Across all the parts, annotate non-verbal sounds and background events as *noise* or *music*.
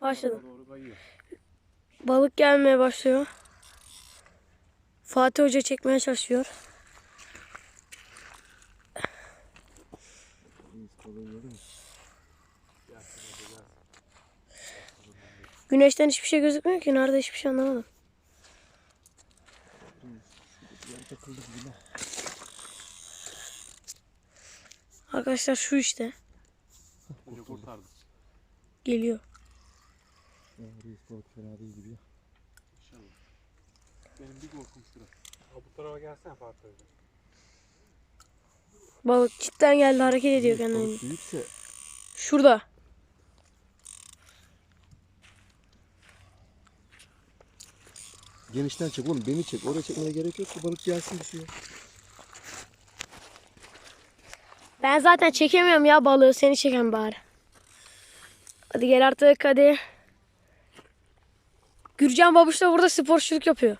Başladım. Balık gelmeye başlıyor. Fatih Hoca çekmeye çalışıyor. Güneşten hiçbir şey gözükmüyor ki. Nerede hiçbir şey anlamadım. Arkadaşlar şu işte. Bence Reis balık fena değil gibi. İnşallah. Benim bir korkum sıra. Ha, bu tarafa gelsene Fatih Hoca. Balık cidden geldi hareket ediyor kendini. Balık büyükse Şurada. genişten çek oğlum beni çek. Oraya çekmene gerek yok ki balık gelsin bir şey. Ben zaten çekemiyorum ya balığı. Seni çeken bari. Hadi gel artık hadi. Gürcan babuş da burada sporçuluk yapıyor.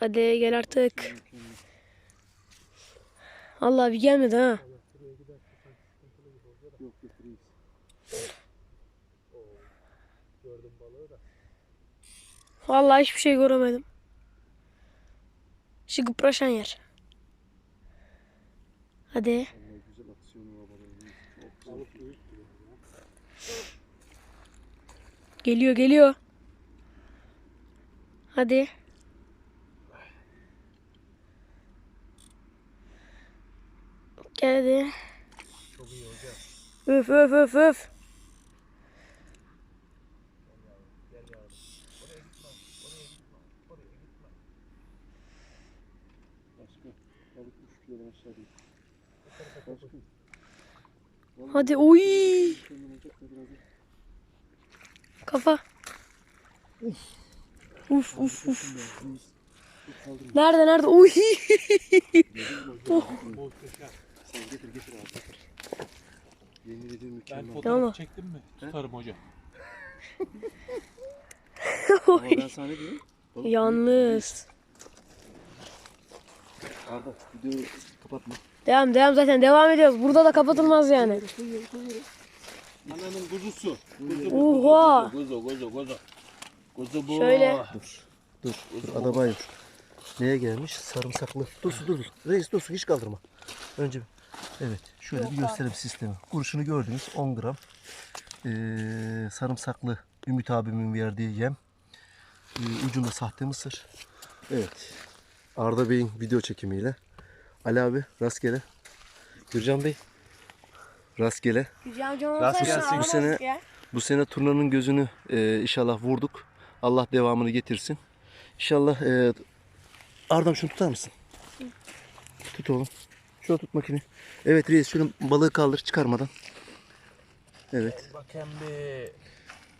Hadi gel artık. Allah bir gelmedi ha. Vallahi hiçbir şey göremedim. Şu gıpraşan yer. Hadi. Geliyor geliyor. Hadi. Geldi. Çok iyi hocam. Öf öf öf öf. Başka balık 3 kilodan aşağı değil. Başka. Hadi oy. Kafa. Uf uf uf. Nerede nerede? Oy. Muhteşem. Sen getir getir abi getir. Yemin ediyorum Ben mükemmel. fotoğraf Tamam. çektim mi? Tutarım hocam. *laughs* Ama ben sana büyük. Yalnız. Arda videoyu kapatma. Devam devam zaten devam ediyoruz. Burada da kapatılmaz yani. Ananın kuzusu. Oha. Kuzu kuzu kuzu. Kuzu bu. Şöyle. Dur. Dur. Dur. Adabay dur. Neye gelmiş? Sarımsaklı. Dur dur dur. Reis dur hiç kaldırma. Önce bir- Evet. Şöyle bir gösterim sistemi. Kurşunu gördünüz 10 gram. Ee, sarımsaklı Ümit abimin verdiği yem. Ee, ucunda sahte mısır. Evet. Arda Bey'in video çekimiyle. Ali abi rastgele. Gürcan Bey rastgele. Rast gelsin. Bu sene- Bu sene turnanın gözünü e, inşallah vurduk. Allah devamını getirsin. İnşallah e, Ardam şunu tutar mısın? Tut oğlum. Şöyle tut makine. Evet reis şunu balığı kaldır çıkarmadan. Evet. Bakın bir.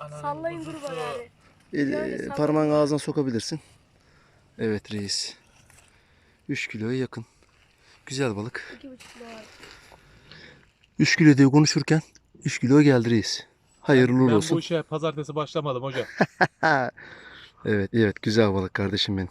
Ananın Sallayın kuzusu. gruba yani. El, Yani e, parmağını ağzına sokabilirsin. Evet reis. 3 kiloya yakın. Güzel balık. 3 kilo diye konuşurken 3 kilo geldi reis. Hayırlı Ben olsun. bu işe pazartesi başlamadım hocam. *laughs* Evet evet güzel balık kardeşim benim.